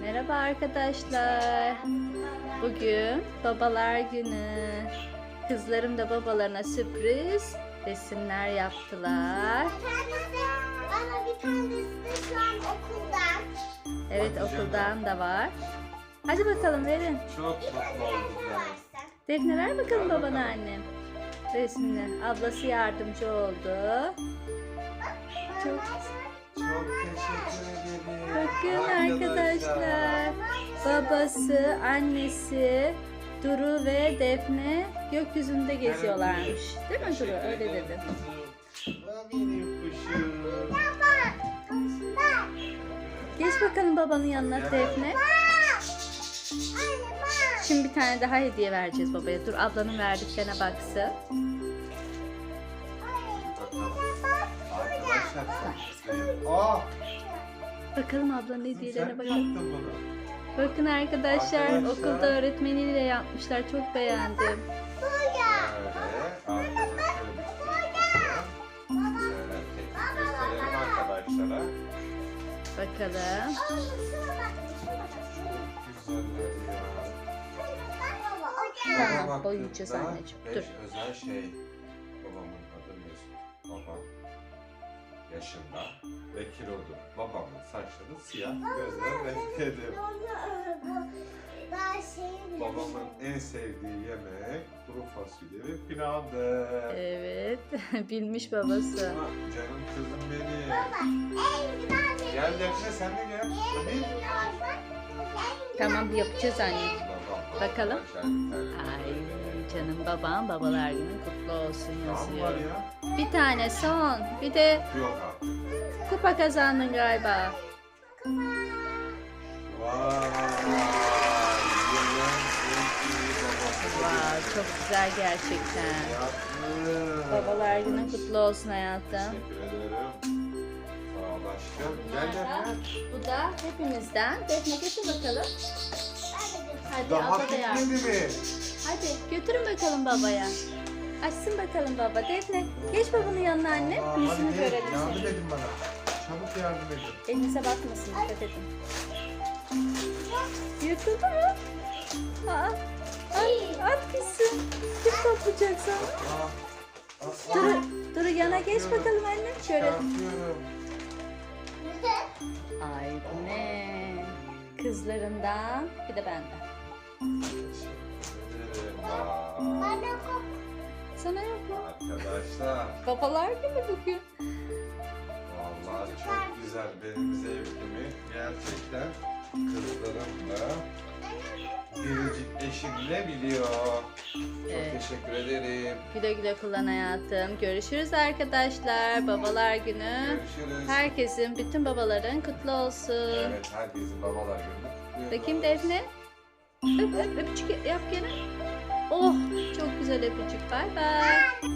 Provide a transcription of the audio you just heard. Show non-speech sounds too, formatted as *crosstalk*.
Merhaba arkadaşlar. Bugün babalar günü. Kızlarım da babalarına sürpriz resimler yaptılar. Bana bir tanesi de şu an okuldan. Evet okuldan da var. Hadi bakalım verin. Çok ben. Defne ver bakalım babana annem. Resmini. Ablası yardımcı oldu. Çok. Bakın arkadaşlar. Babası, annesi, Duru ve Defne gökyüzünde geziyorlarmış. Değil mi Duru? Öyle dedi. Geç bakalım babanın yanına Defne. Şimdi bir tane daha hediye vereceğiz babaya. Dur ablanın verdiklerine baksın. Arkadaşlar. Aa, Bakalım ablanın hediyelerine bakalım. Bakın arkadaşlar Arkadaşlar. okulda öğretmeniyle yapmışlar. Çok beğendim. Şöyle bir. Şöyle tek gösterelim arkadaşlara. Bakalım. Güzeller ya. Tamam, Baba boyayacağız baktığımda anneciğim, beş dur. özel şey. Babamın adı Mesut. Babam yaşında ve kilodur. Babamın saçları siyah, gözleri renklidir. Babamın en sevdiği yemek kuru fasulye ve pilavdır. Evet. *laughs* Bilmiş babası. Canım kızım benim. Gel Defne sen de gel. Hadi. Tamam yapacağız anne. Babam, Bakalım. arkadaşlar bir tane Ay canım babam babalar günün kutlu olsun Daha mı var yazıyor. ya? Bir tane son. Bir de Yok kupa kazandın galiba. Vay. Wow, çok güzel gerçekten. Yaptım. Babalar günün kutlu olsun hayatım. Teşekkür ederim. Sağ ol aşkım. Gel da- Defne. Bu da hepimizden. Defne getir bakalım. Hadi Daha abla da yardım. bitmedi mi? Hadi götürün bakalım babaya. Açsın bakalım baba. Defne geç babanın yanına anne. Yüzünü görelim Yardım senin. edin bana. Çabuk yardım edin. Elinize batmasın dikkat edin. Yırtıldı mı? Aa, at, at gitsin. Kim toplayacak sana? Aa, Duru, Duru yana geç bakalım anne. Şöyle. Çıkartıyorum. Ay bu ne? Kızlarından bir de benden. Arkadaşlar. Babalar günü bugün. Vallahi çok güzel benim zevkimi gerçekten kızlarım da biricik eşimle biliyor. Çok Evet. teşekkür ederim. Güle güle kullan hayatım. Görüşürüz arkadaşlar. Babalar günü. Görüşürüz. Herkesin, bütün babaların kutlu olsun. Evet herkesin babalar gününü kutluyoruz. Bakayım Defne. Öp öp öpücük yap gene. Oh çok güzel öpücük. Bay bay.